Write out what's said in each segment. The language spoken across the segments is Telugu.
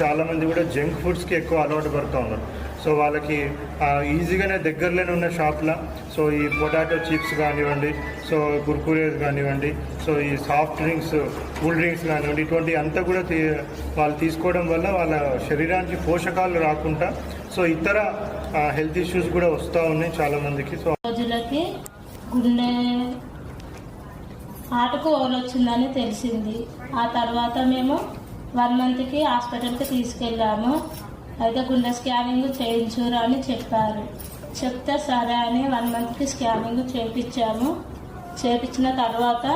చాలా మంది కూడా జంక్ ఫుడ్స్కి ఎక్కువ అలవాటు పడుతూ ఉన్నారు. సో వాళ్ళకి ఈజీగానే దగ్గరలోనే ఉన్న షాప్లో సో ఈ పొటాటో చిప్స్ కానివ్వండి సో కుర్కురేస్ కానివ్వండి సో ఈ సాఫ్ట్ డ్రింక్స్ కూల్ డ్రింక్స్ కానివ్వండి ఇటువంటి అంతా కూడా తీ వాళ్ళు తీసుకోవడం వల్ల వాళ్ళ శరీరానికి పోషకాలు రాకుండా సో ఇతర హెల్త్ ఇష్యూస్ కూడా వస్తూ ఉన్నాయి చాలామందికి సో రోజులకి గుండె ఆటకు వచ్చిందని తెలిసింది. ఆ తర్వాత మేము వన్ మంత్కి హాస్పిటల్కి తీసుకెళ్ళాము. అయితే గుండె స్కానింగ్ చేయించురా అని చెప్పారు. చెప్తే సరే అని వన్ మంత్కి స్కానింగ్ చేయించాము. చేయించిన తర్వాత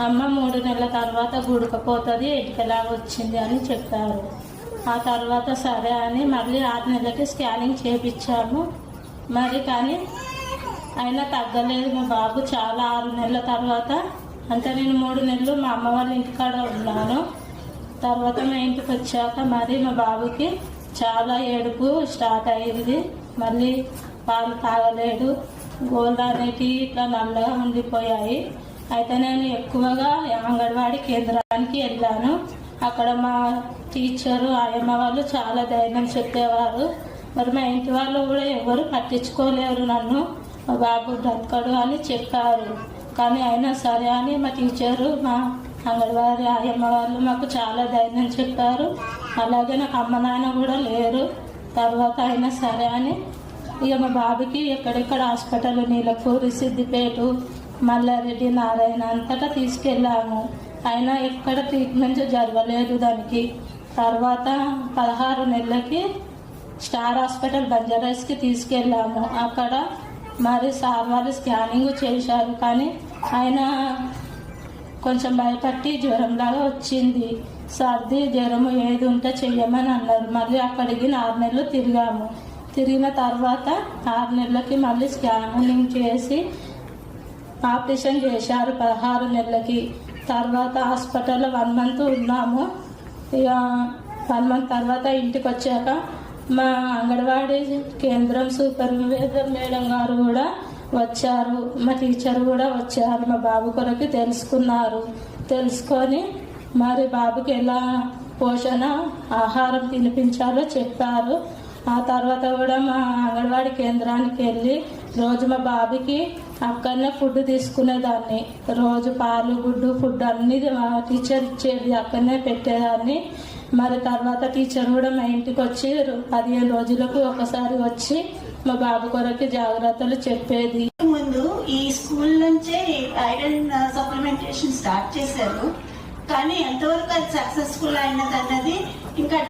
అమ్మ మూడు నెలల తర్వాత గుడకపోతుంది ఎటుకలాగా వచ్చింది అని చెప్పారు. ఆ తర్వాత సరే అని మళ్ళీ ఆరు నెలలకి స్కానింగ్ చేయించాము. మరి కానీ అయినా తగ్గలేదు మా బాబు. చాలా ఆరు నెలల తర్వాత అంటే నేను మూడు నెలలు మా అమ్మ వాళ్ళ ఇంటికాడ ఉన్నాను. తర్వాత మా ఇంటికి వచ్చాక మరి మా బాబుకి చాలా ఏడుపు స్టార్ట్ అయ్యింది మళ్ళీ పాలు తాగలేడు గోళ్ళు అనేటివి ఇట్లా నల్లగా ఉండిపోయాయి. అయితే నేను ఎక్కువగా అంగన్వాడీ కేంద్రానికి వెళ్ళాను. అక్కడ మా టీచరు ఆయమ్మ వాళ్ళు చాలా ధైర్యం చెప్పేవారు. మరి మా ఇంటి వాళ్ళు కూడా ఎవరు పట్టించుకోలేరు నన్ను. మా బాబు బ్రతకడు అని చెప్పారు. కానీ అయినా సరే అని మా టీచరు మా అంగన్వాడి ఆయమ్మ వాళ్ళు మాకు చాలా ధైర్యం చెప్పారు. అలాగే నాకు అమ్మ నాన్న కూడా లేరు. తర్వాత అయినా సరే అని ఇక మా బాబుకి ఎక్కడెక్కడ హాస్పిటల్ నీలపూరి సిద్దిపేట మల్లారెడ్డి నారాయణ అంతటా తీసుకెళ్ళాము. అయినా ఎక్కడ ట్రీట్మెంట్ జరగలేదు దానికి. తర్వాత పదహారు నెలలకి స్టార్ హాస్పిటల్ బంజారాస్కి తీసుకెళ్ళాము. అక్కడ మరి సార్ వాళ్ళు స్కానింగ్ చేశారు. కానీ ఆయన కొంచెం భయపట్టి జ్వరంలాగా వచ్చింది. సర్ది జ్వరము ఏది ఉంటే చెయ్యమని అన్నారు. మళ్ళీ అక్కడికి ఆరు నెలలు తిరిగాము. తిరిగిన తర్వాత ఆరు నెలలకి మళ్ళీ స్కానింగ్ చేసి ఆపరేషన్ చేశారు పదహారు నెలలకి. తర్వాత హాస్పిటల్లో వన్ మంత్ ఉన్నాము. ఇక వన్ మంత్ తర్వాత ఇంటికి వచ్చాక మా అంగన్వాడీ కేంద్రం సూపర్వైజర్ మేడం గారు కూడా వచ్చారు. మా టీచర్ కూడా వచ్చారు. మా బాబు కొరకు తెలుసుకున్నారు. తెలుసుకొని మరి బాబుకి ఎలా పోషణ ఆహారం తినిపించాలో చెప్పారు. ఆ తర్వాత కూడా మా అంగన్వాడీ కేంద్రానికి వెళ్ళి రోజు మా బాబుకి అక్కడనే ఫుడ్ తీసుకునేదాన్ని. రోజు పాలు గుడ్డు ఫుడ్ అన్నీ మా టీచర్ ఇచ్చేది. అక్కడనే పెట్టేదాన్ని. మరి తర్వాత టీచర్ కూడా మా ఇంటికి వచ్చి పదిహేను రోజులకు ఒకసారి వచ్చి మా బాబు కొరకు జాగ్రత్తలు చెప్పేది. ముందు ఈ స్కూల్ నుంచే ఐరన్ సప్లిమెంటేషన్ స్టార్ట్ చేశారు. కానీ ఎంతవరకు అది సక్సెస్ఫుల్ అయినది అన్నది ఇంకా